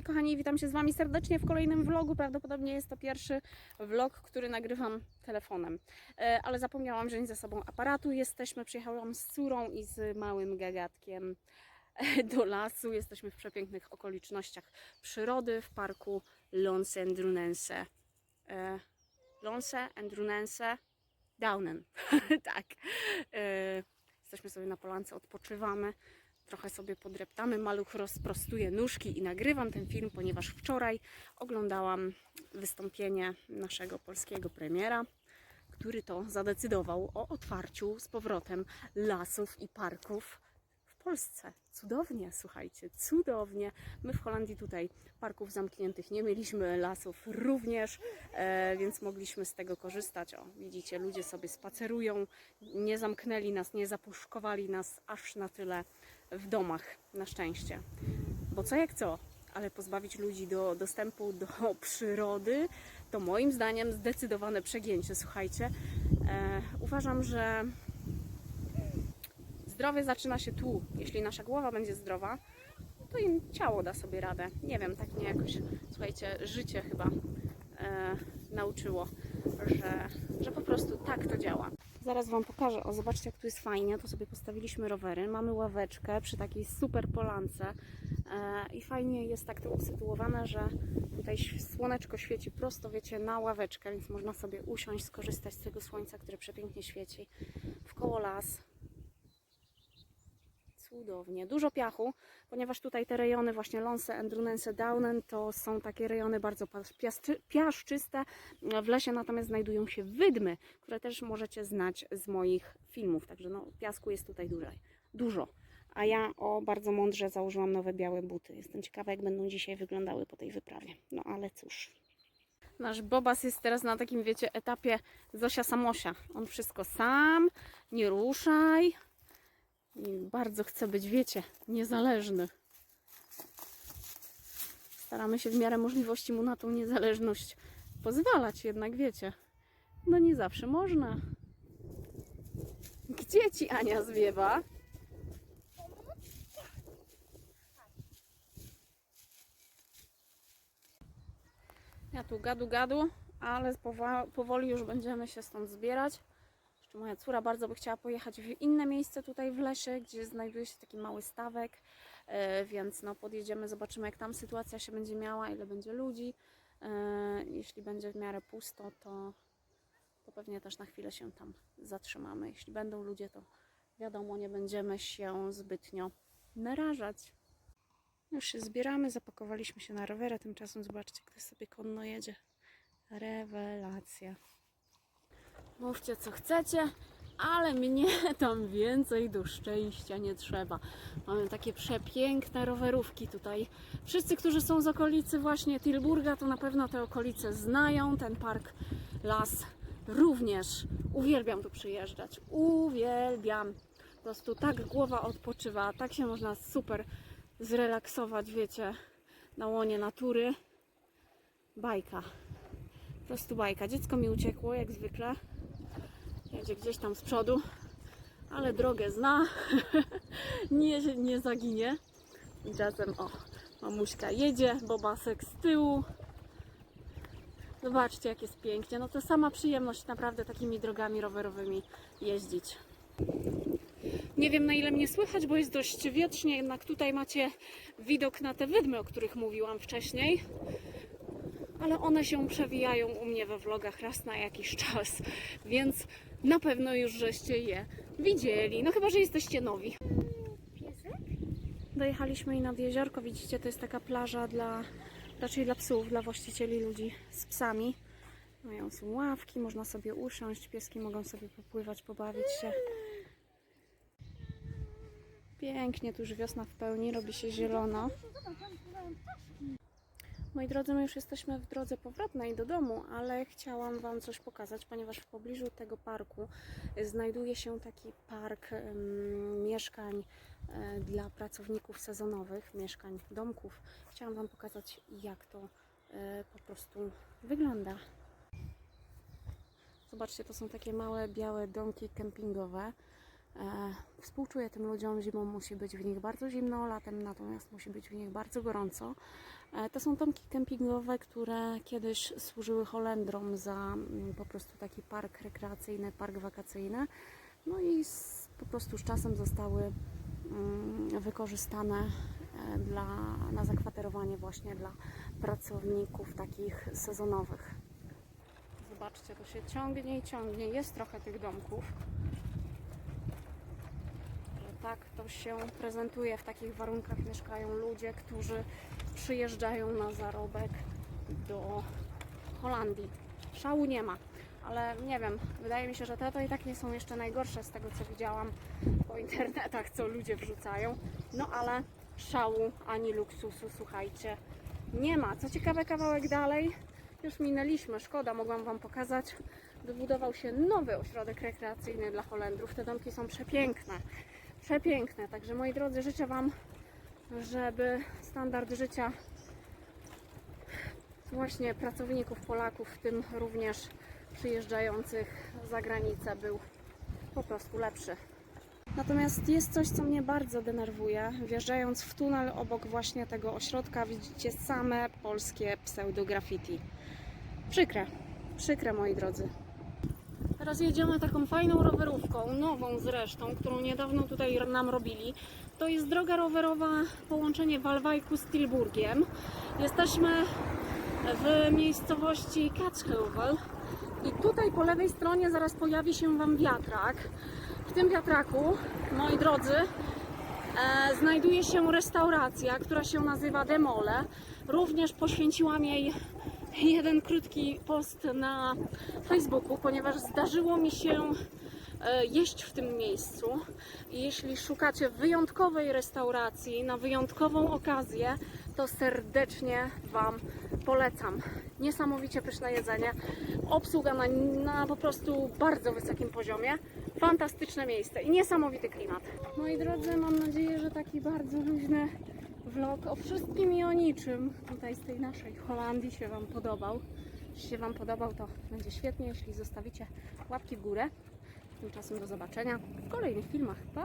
Hej kochani, witam się z Wami serdecznie w kolejnym vlogu. Prawdopodobnie jest to pierwszy vlog, który nagrywam telefonem. E, ale zapomniałam wziąć ze sobą aparatu. Jesteśmy, przyjechałam z córą i z małym gagatkiem e, do lasu. Jesteśmy w przepięknych okolicznościach przyrody w parku Lonse Endrunense. E, Lonse Endrunense Downen. tak. Jesteśmy sobie na polance, odpoczywamy trochę sobie podreptamy. Maluch rozprostuje nóżki i nagrywam ten film, ponieważ wczoraj oglądałam wystąpienie naszego polskiego premiera, który to zadecydował o otwarciu z powrotem lasów i parków Polsce. Cudownie, słuchajcie, cudownie. My w Holandii tutaj parków zamkniętych nie mieliśmy, lasów również, e, więc mogliśmy z tego korzystać. O, widzicie, ludzie sobie spacerują, nie zamknęli nas, nie zapuszkowali nas aż na tyle w domach, na szczęście. Bo co jak co, ale pozbawić ludzi do dostępu do przyrody, to moim zdaniem zdecydowane przegięcie. Słuchajcie, e, uważam, że zdrowie zaczyna się tu. Jeśli nasza głowa będzie zdrowa, to im ciało da sobie radę. Nie wiem, tak mnie jakoś, słuchajcie, życie chyba e, nauczyło, że, że po prostu tak to działa. Zaraz Wam pokażę. O, zobaczcie, jak tu jest fajnie. To sobie postawiliśmy rowery. Mamy ławeczkę przy takiej super polance. E, I fajnie jest tak to usytuowane, że tutaj słoneczko świeci prosto, wiecie, na ławeczkę, więc można sobie usiąść, skorzystać z tego słońca, które przepięknie świeci. W koło las. Cudownie. Dużo piachu, ponieważ tutaj te rejony właśnie Lonse, Endrunense, Downen to są takie rejony bardzo piaszczyste. W lesie natomiast znajdują się wydmy, które też możecie znać z moich filmów. Także no, piasku jest tutaj dużo. dużo. A ja o bardzo mądrze założyłam nowe białe buty. Jestem ciekawa, jak będą dzisiaj wyglądały po tej wyprawie. No ale cóż. Nasz Bobas jest teraz na takim, wiecie, etapie Zosia Samosia. On wszystko sam, nie ruszaj. I bardzo chce być, wiecie, niezależny. Staramy się w miarę możliwości mu na tą niezależność pozwalać, jednak wiecie, no nie zawsze można. Gdzie ci Ania zwiewa? Ja tu gadu gadu, ale powoli już będziemy się stąd zbierać. Jeszcze moja córa bardzo by chciała pojechać w inne miejsce tutaj w lesie, gdzie znajduje się taki mały stawek, e, więc no podjedziemy, zobaczymy jak tam sytuacja się będzie miała, ile będzie ludzi. E, Jeśli będzie w miarę pusto, to, to pewnie też na chwilę się tam zatrzymamy. Jeśli będą ludzie, to wiadomo, nie będziemy się zbytnio narażać. Już się zbieramy, zapakowaliśmy się na rowerę, tymczasem zobaczcie, ktoś sobie konno jedzie. Rewelacja. Mówcie co chcecie, ale mnie tam więcej do szczęścia nie trzeba. Mamy takie przepiękne rowerówki tutaj. Wszyscy, którzy są z okolicy właśnie Tilburga, to na pewno te okolice znają. Ten park Las również. Uwielbiam tu przyjeżdżać. Uwielbiam. Po prostu tak głowa odpoczywa, tak się można super zrelaksować, wiecie, na łonie natury. Bajka. Po prostu bajka. Dziecko mi uciekło, jak zwykle. Jedzie gdzieś tam z przodu, ale drogę zna. nie, nie zaginie. I czasem, o, mamuśka jedzie, bobasek z tyłu. Zobaczcie, jak jest pięknie. No to sama przyjemność naprawdę takimi drogami rowerowymi jeździć. Nie wiem na ile mnie słychać, bo jest dość wietrznie, jednak tutaj macie widok na te wydmy, o których mówiłam wcześniej ale one się przewijają u mnie we vlogach raz na jakiś czas, więc na pewno już żeście je widzieli. No chyba, że jesteście nowi. Dojechaliśmy i nad jeziorko, widzicie, to jest taka plaża dla, raczej dla psów, dla właścicieli ludzi z psami. Mają są ławki, można sobie usiąść, pieski mogą sobie popływać, pobawić się. Pięknie, tu już wiosna w pełni, robi się zielono. Zobacz, tam mają ptaszki. Moi drodzy, my już jesteśmy w drodze powrotnej do domu, ale chciałam Wam coś pokazać, ponieważ w pobliżu tego parku znajduje się taki park mieszkań e, dla pracowników sezonowych, mieszkań, domków. Chciałam Wam pokazać, jak to e, po prostu wygląda. Zobaczcie, to są takie małe, białe domki kempingowe. E, współczuję tym ludziom, zimą musi być w nich bardzo zimno, latem natomiast musi być w nich bardzo gorąco. E, To są domki kempingowe, które kiedyś służyły Holendrom za mm, po prostu taki park rekreacyjny, park wakacyjny. No i z, po prostu z czasem zostały mm, wykorzystane e, dla, na zakwaterowanie właśnie dla pracowników takich sezonowych. Zobaczcie, to się ciągnie i ciągnie. Jest trochę tych domków. Tak to się prezentuje. W takich warunkach mieszkają ludzie, którzy przyjeżdżają na zarobek do Holandii. Szału nie ma, ale nie wiem, wydaje mi się, że te to i tak nie są jeszcze najgorsze z tego, co widziałam po internetach, co ludzie wrzucają. No ale szału ani luksusu, słuchajcie, nie ma. Co ciekawe, kawałek dalej już minęliśmy, szkoda, mogłam Wam pokazać. Wybudował się nowy ośrodek rekreacyjny dla Holendrów. Te domki są przepiękne, przepiękne. Także moi drodzy, życzę Wam, żeby standard życia właśnie pracowników Polaków, w tym również przyjeżdżających za granicę, był po prostu lepszy. Natomiast jest coś, co mnie bardzo denerwuje. Wjeżdżając w tunel obok właśnie tego ośrodka, widzicie same polskie pseudo-graffiti. Przykre, przykre moi drodzy. Teraz jedziemy taką fajną rowerówką, nową zresztą, którą niedawno tutaj nam robili. To jest droga rowerowa, połączenie Walwajku z Tilburgiem. Jesteśmy w miejscowości Katschheuvel i tutaj po lewej stronie zaraz pojawi się Wam wiatrak. W tym wiatraku, moi drodzy, znajduje się restauracja, która się nazywa Demole. Również poświęciłam jej jeden krótki post na Facebooku, ponieważ zdarzyło mi się e, jeść w tym miejscu. I jeśli szukacie wyjątkowej restauracji na wyjątkową okazję, to serdecznie Wam polecam. Niesamowicie pyszne jedzenie, obsługa na, na po prostu bardzo wysokim poziomie. Fantastyczne miejsce i niesamowity klimat. Moi drodzy, mam nadzieję, że taki bardzo luźny vlog o wszystkim i o niczym tutaj z tej naszej Holandii się Wam podobał. Jeśli się Wam podobał, to będzie świetnie, jeśli zostawicie łapki w górę. Tymczasem do zobaczenia w kolejnych filmach. Pa!